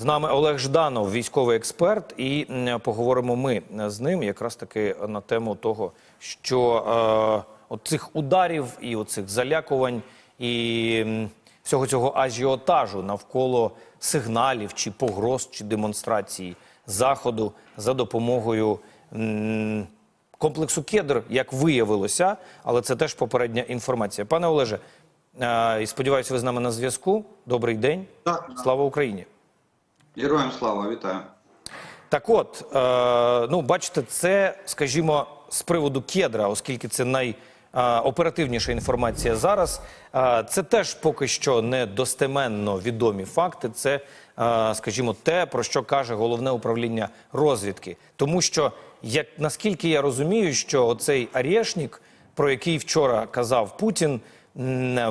З нами Олег Жданов, військовий експерт, і поговоримо ми з ним якраз таки на тему того, що е, цих ударів і оцих залякувань і всього цього ажіотажу навколо сигналів чи погроз чи демонстрації заходу за допомогою м, комплексу кедр, як виявилося, але це теж попередня інформація. Пане Олеже, е, і сподіваюся, ви з нами на зв'язку. Добрий день. Слава Україні. Героям слава, вітаю. Так от, е, ну бачите, це, скажімо, з приводу кедра, оскільки це найоперативніша інформація зараз. Е, це теж поки що не достеменно відомі факти. Це, е, скажімо, те, про що каже головне управління розвідки. Тому що, як наскільки я розумію, що оцей Арєшнік, про який вчора казав Путін,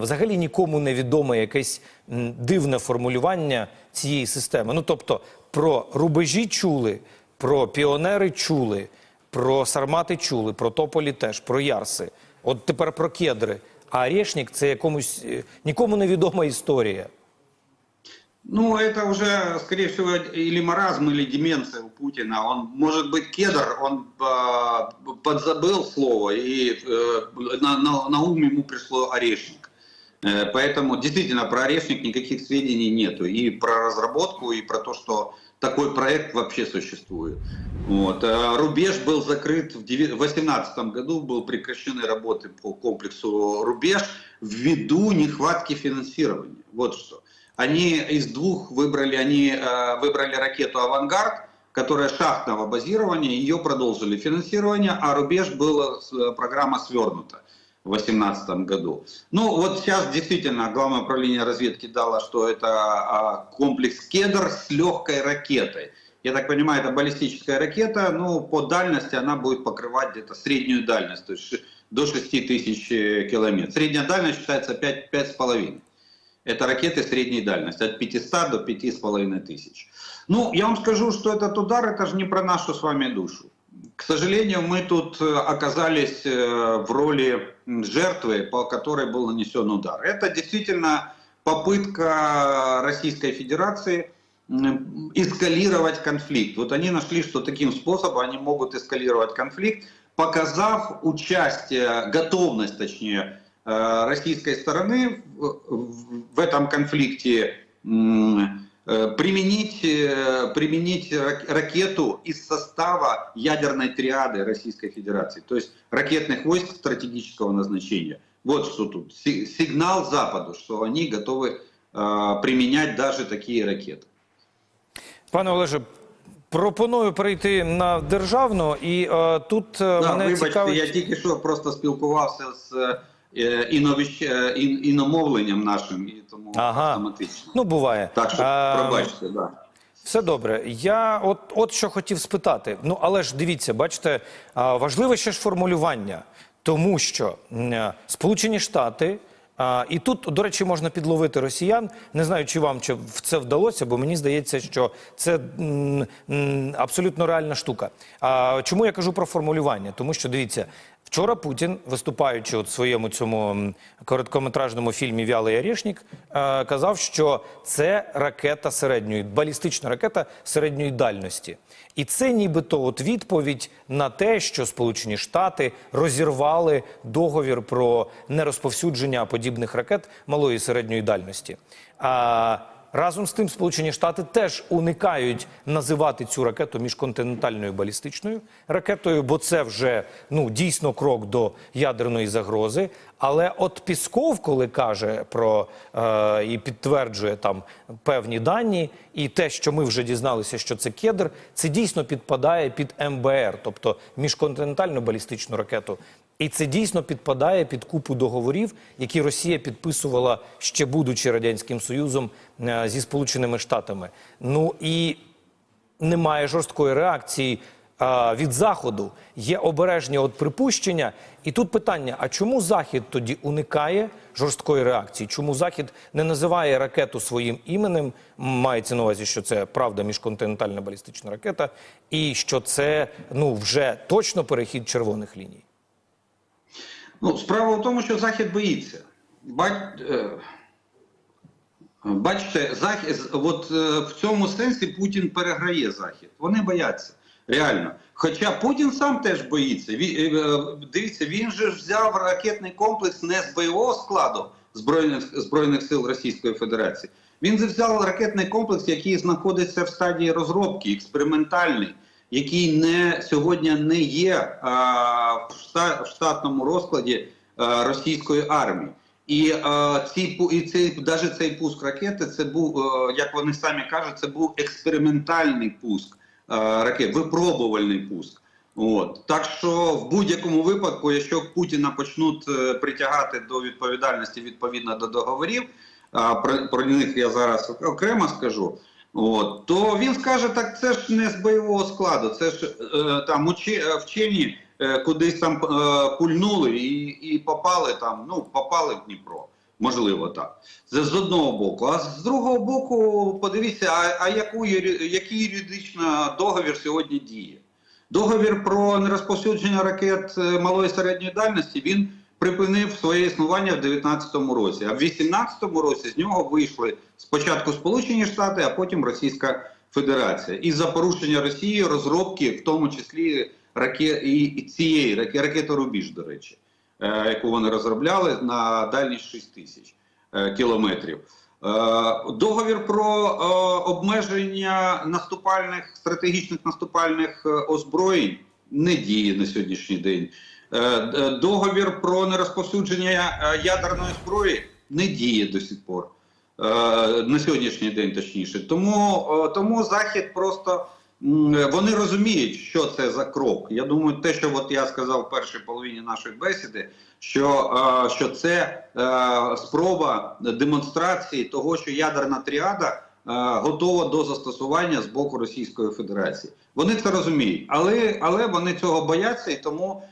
взагалі нікому не відоме якесь м, дивне формулювання цієї системи. Ну тобто про рубежі чули, про піонери чули, про сармати чули, про тополі теж, про ярси. От тепер про кедри. А Орешник – це якомусь е, нікому невідома історія. Ну, это уже, скорее всего, или маразм, или деменция у Путина. Он, может быть, кедр, он э, подзабыл слово, и э, на, на, на ум ему пришло орешник. Э, поэтому, действительно, про орешник никаких сведений нету. И про разработку, и про то, что такой проект вообще существует. Вот. Э, Рубеж был закрыт в 2018 году, был прекращены работы по комплексу Рубеж ввиду нехватки финансирования. Вот что. Они из двух выбрали, они э, выбрали ракету «Авангард», которая шахтного базирования, ее продолжили финансирование, а «Рубеж» была с- программа свернута в 2018 году. Ну вот сейчас действительно Главное управление разведки дало, что это а, комплекс «Кедр» с легкой ракетой. Я так понимаю, это баллистическая ракета, ну по дальности она будет покрывать где-то среднюю дальность, то есть до 6 тысяч э, километров. Средняя дальность считается 5, 5,5. Это ракеты средней дальности, от 500 до 5,5 тысяч. Ну, я вам скажу, что этот удар, это же не про нашу с вами душу. К сожалению, мы тут э, оказались э, в роли жертвы, по которой был нанесен удар. Это действительно попытка Российской Федерации эскалировать конфликт. Вот они нашли, что таким способом они могут эскалировать конфликт, показав участие, готовность, точнее, российской стороны в- в в этом конфликте м, э, применить, э, применить рак- ракету из состава ядерной триады Российской Федерации, то есть ракетных войск стратегического назначения. Вот что тут. Си- Сигнал Западу, что они готовы э, применять даже такие ракеты. Пане Олеже, пропоную перейти на державну, і е, тут е, Да, мене вибачте, цікавить. я тільки що просто спілкувався з е, іновіщ, е, ін- іномовленням нашим, і тому Ага. автоматично. Ну, буває. Так що Е, пробачте, да. Все добре. Я от, от що хотів спитати. Ну, але ж дивіться, бачите, важливе ще ж формулювання, тому що е, Сполучені Штати. А, і тут, до речі, можна підловити росіян. Не знаю, чи вам чи в це вдалося, бо мені здається, що це м, м, абсолютно реальна штука. А, чому я кажу про формулювання? Тому що дивіться, вчора Путін, виступаючи в своєму цьому короткометражному фільмі Вялий Орешник, е, казав, що це ракета середньої, балістична ракета середньої дальності. І це нібито от відповідь на те, що Сполучені Штати розірвали договір про нерозповсюдження подібних ракет малої і середньої дальності. А разом з тим, Сполучені Штати теж уникають називати цю ракету міжконтинентальною балістичною ракетою, бо це вже ну дійсно крок до ядерної загрози. Але от Пісков, коли каже про е, і підтверджує там певні дані, і те, що ми вже дізналися, що це кедр, це дійсно підпадає під МБР, тобто міжконтинентальну балістичну ракету. І це дійсно підпадає під купу договорів, які Росія підписувала ще будучи радянським союзом е, зі Сполученими Штатами. Ну і немає жорсткої реакції а, від заходу. Є обережні от припущення. І тут питання: а чому захід тоді уникає жорсткої реакції? Чому захід не називає ракету своїм іменем? Мається на увазі, що це правда міжконтинентальна балістична ракета, і що це ну вже точно перехід червоних ліній. Ну, справа в тому, що Захід боїться. Бать, е, Бачите, захід от е, в цьому сенсі Путін переграє захід. Вони бояться реально. Хоча Путін сам теж боїться. Е, дивіться, він же взяв ракетний комплекс не з бойового складу збройних збройних сил Російської Федерації. Він взяв ракетний комплекс, який знаходиться в стадії розробки, експериментальний, який не сьогодні не є а, в, шта, в штатному розкладі а, російської армії. І, е, ці, і цей, навіть цей пуск ракети, це був, е, як вони самі кажуть, це був експериментальний пуск е, ракет, випробувальний пуск. От. Так що в будь-якому випадку, якщо Путіна почнуть е, притягати до відповідальності відповідно до договорів, а про, про них я зараз окремо скажу. От, то він скаже, так це ж не з бойового складу, це ж е, там уче, е, вчені е, кудись там е, пульнули і, і попали там, ну, попали в Дніпро. Можливо, так. Це з одного боку. А з другого боку, подивіться, а, а яку, який юридично договір сьогодні діє? Договір про нерозповсюдження ракет е, малої середньої дальності він припинив своє існування в 2019 році. А в 2018 році з нього вийшли спочатку Сполучені Штати, а потім Російська Федерація. І за порушення Росії розробки, в тому числі ракет, і цієї раке- ракети Рубіж, до речі, е, яку вони розробляли на дальність 6 тисяч е, кілометрів. Е, Договір про обмеження наступальних стратегічних наступальних озброєнь не діє на сьогоднішній день. Е, е, Договір про нерозповсюдження е, ядерної зброї не діє до сих пор. На сьогоднішній день, точніше. Тому, тому Захід просто вони розуміють, що це за крок. Я думаю, те, що от я сказав в першій половині нашої бесіди, що, що це спроба демонстрації того, що ядерна тріада готова до застосування з боку Російської Федерації. Вони це розуміють, але, але вони цього бояться і тому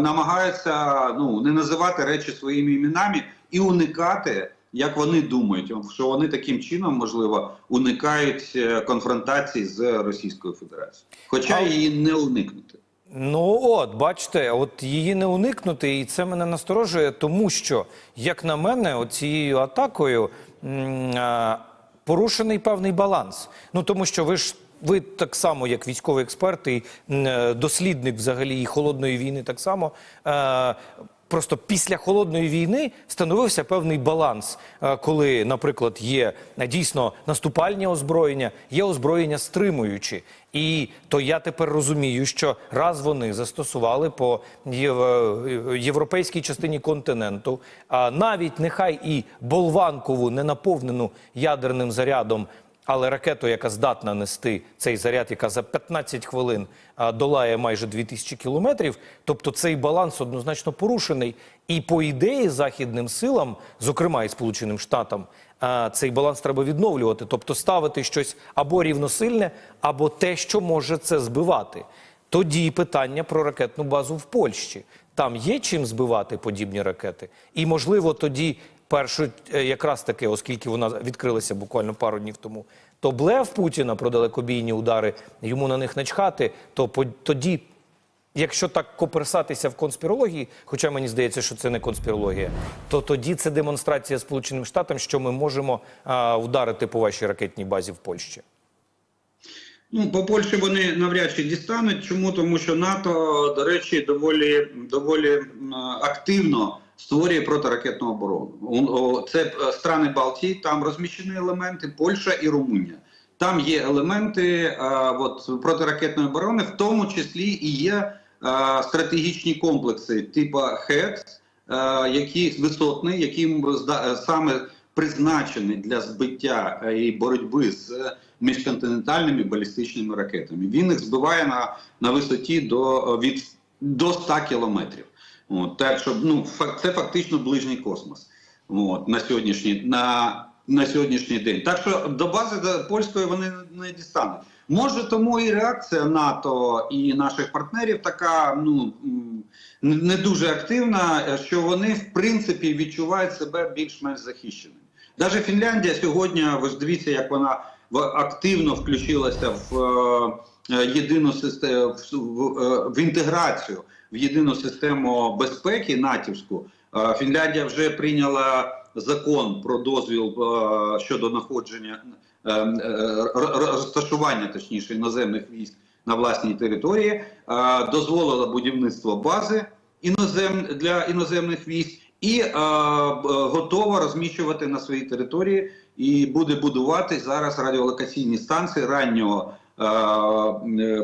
намагаються ну, не називати речі своїми іменами і уникати. Як вони думають, що вони таким чином можливо уникають е, конфронтації з Російською Федерацією, хоча її не уникнути. Ну от, бачите, от її не уникнути, і це мене насторожує, тому що, як на мене, цією атакою а, порушений певний баланс. Ну тому що ви ж. Ви так само, як військовий експерт і е, дослідник взагалі і холодної війни, так само е, просто після холодної війни становився певний баланс, е, коли, наприклад, є дійсно наступальні озброєння, є озброєння стримуючі. І то я тепер розумію, що раз вони застосували по єв- європейській частині континенту, а навіть нехай і болванкову ненаповнену ядерним зарядом. Але ракету, яка здатна нести цей заряд, яка за 15 хвилин долає майже 2000 кілометрів, тобто цей баланс однозначно порушений. І по ідеї західним силам, зокрема і Сполученим Штатам, цей баланс треба відновлювати, тобто ставити щось або рівносильне, або те, що може це збивати. Тоді питання про ракетну базу в Польщі. Там є чим збивати подібні ракети, і можливо тоді першу е, якраз таки, оскільки вона відкрилася буквально пару днів тому, то блеф Путіна про далекобійні удари йому на них начхати, то тоді. Якщо так коперсатися в конспірології, хоча мені здається, що це не конспірологія, то тоді це демонстрація Сполученим Штатам, що ми можемо а, ударити по вашій ракетній базі в Польщі. Ну, по Польщі вони навряд чи дістануть. Чому? Тому що НАТО, до речі, доволі, доволі активно створює протиракетну оборону. Це е, страни Балтії, там розміщені елементи, Польща і Румунія. Там є елементи е, от, протиракетної оборони, в тому числі і є е, стратегічні комплекси типу ХЕКС, які висотний, які саме призначений для збиття і боротьби з міжконтинентальними балістичними ракетами. Він їх збиває на, на висоті до, від, до 100 кілометрів. От, так що ну, це фактично ближній космос от, на, сьогоднішній, на, на сьогоднішній день. Так що до бази до польської вони не дістануть. Може, тому і реакція НАТО і наших партнерів така ну, не дуже активна, що вони в принципі відчувають себе більш-менш захищеними. Навіть Фінляндія сьогодні, ви ж дивіться, як вона активно включилася в е, єдину систему е, в інтеграцію в єдину систему безпеки натівську. Е, Фінляндія вже прийняла закон про дозвіл е, щодо е, е, р- розташування, точніше, іноземних військ на власній території, е, дозволила будівництво бази інозем для іноземних військ і е, готова розміщувати на своїй території і буде будувати зараз радіолокаційні станції раннього е, е,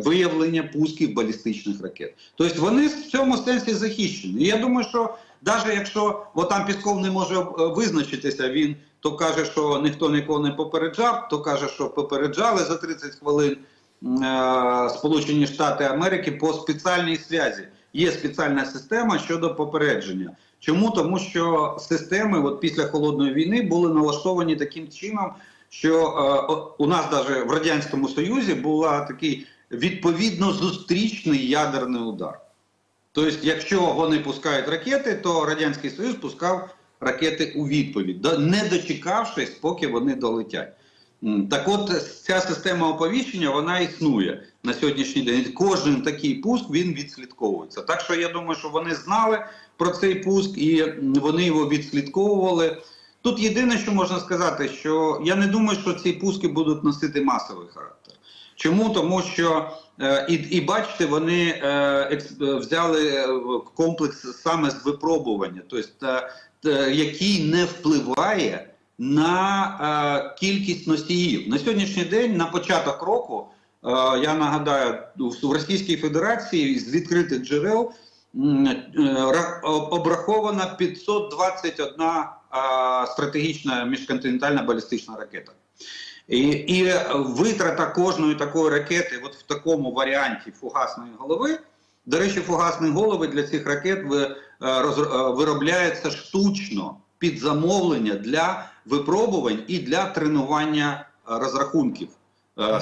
виявлення пусків балістичних ракет. Тобто вони в цьому сенсі захищені. І я думаю, що навіть якщо бо там Пісков не може е, визначитися, він то каже, що ніхто нікого не попереджав, то каже, що попереджали за 30 хвилин е, Сполучені Штати Америки по спеціальній зв'язі. Є спеціальна система щодо попередження. Чому? Тому що системи от після холодної війни були налаштовані таким чином, що е, у нас навіть в радянському союзі була такий відповідно зустрічний ядерний удар. Тобто, якщо вони пускають ракети, то радянський союз пускав ракети у відповідь, не дочекавшись, поки вони долетять. Так от ця система оповіщення вона існує на сьогоднішній день. Кожен такий пуск він відслідковується. Так що я думаю, що вони знали про цей пуск і вони його відслідковували. Тут єдине, що можна сказати, що я не думаю, що ці пуски будуть носити масовий характер. Чому? Тому що е, і, і бачите, вони е, е, взяли е, комплекс саме з випробування, тобто, е, е, який не впливає на е, кількість носіїв. На сьогоднішній день, на початок року, е, я нагадаю, в Російській Федерації з відкритих джерел е, ра- о- 521 е, стратегічна міжконтинентальна балістична ракета. І, і витрата кожної такої ракети, от в такому варіанті фугасної голови. До речі, фугасні голови для цих ракет е, е, виробляються штучно під замовлення для випробувань і для тренування е, розрахунків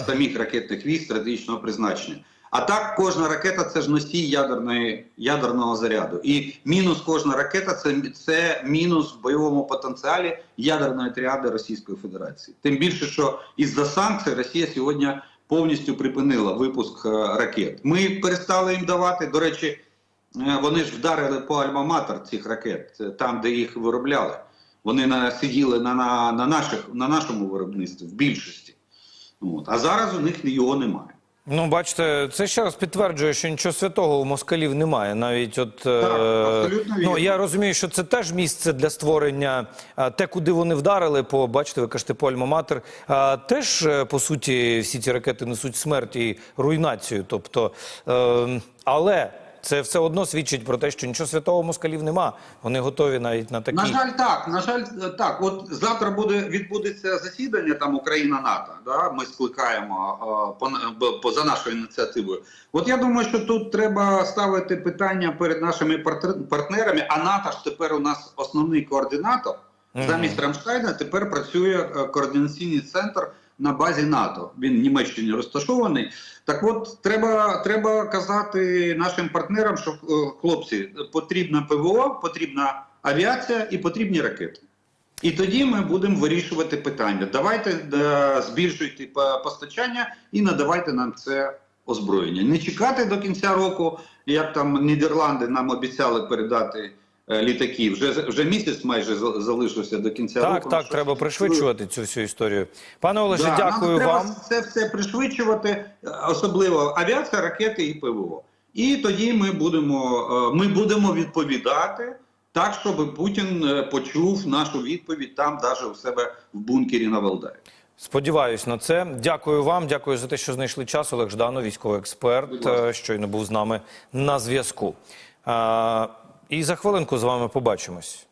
самих ракетних військ стратегічного призначення. А так, кожна ракета це ж носій ядерної, ядерного заряду. І мінус кожна ракета це, це мінус в бойовому потенціалі ядерної тріади Російської Федерації. Тим більше, що із-за санкцій Росія сьогодні повністю припинила випуск е, ракет. Ми перестали їм давати. До речі, е, вони ж вдарили по альма-матер цих ракет, там, де їх виробляли. Вони на, сиділи на, на, на, наших, на нашому виробництві в більшості. От. А зараз у них його немає. Ну, бачите, це ще раз підтверджує, що нічого святого у москалів немає. Навіть от е, абсолютно ну я розумію, що це теж місце для створення. е, Те, куди вони вдарили, по бачите, ви кажете, по Альма-Матер, е, теж е, по суті всі ці ракети несуть смерть і руйнацію. Тобто, е, але це все одно свідчить про те, що нічого святого москалів нема. Вони готові навіть на такі. На жаль, так. На жаль, так. От завтра буде відбудеться засідання там Україна НАТО. Да? Ми скликаємо по, по за нашою ініціативою. От я думаю, що тут треба ставити питання перед нашими партнерами. А НАТО ж тепер у нас основний координатор. Замість Рамштайна тепер працює е, координаційний центр на базі НАТО. Він в Німеччині розташований. Так от треба, треба казати нашим партнерам, що е, хлопці, потрібна ПВО, потрібна авіація і потрібні ракети. І тоді ми будемо вирішувати питання. Давайте е, збільшуйте постачання і надавайте нам це озброєння. Не чекати до кінця року, як там Нідерланди нам обіцяли передати е, літаки. Вже вже місяць майже за- залишився до кінця року. Так, Ну, так, щось треба пришвидшувати цю всю історію. Пане Олеже, Да, дякую треба вам. Це все пришвидшувати, е, особливо авіація, ракети і ПВО. І тоді ми будемо, е, ми будемо відповідати так, щоб Путін почув нашу відповідь там, навіть у себе в бункері на Валдаї. Сподіваюсь на це. Дякую вам. Дякую за те, що знайшли час. Олег Жданов, військовий експерт, щойно був з нами на зв'язку. І за хвилинку з вами побачимось.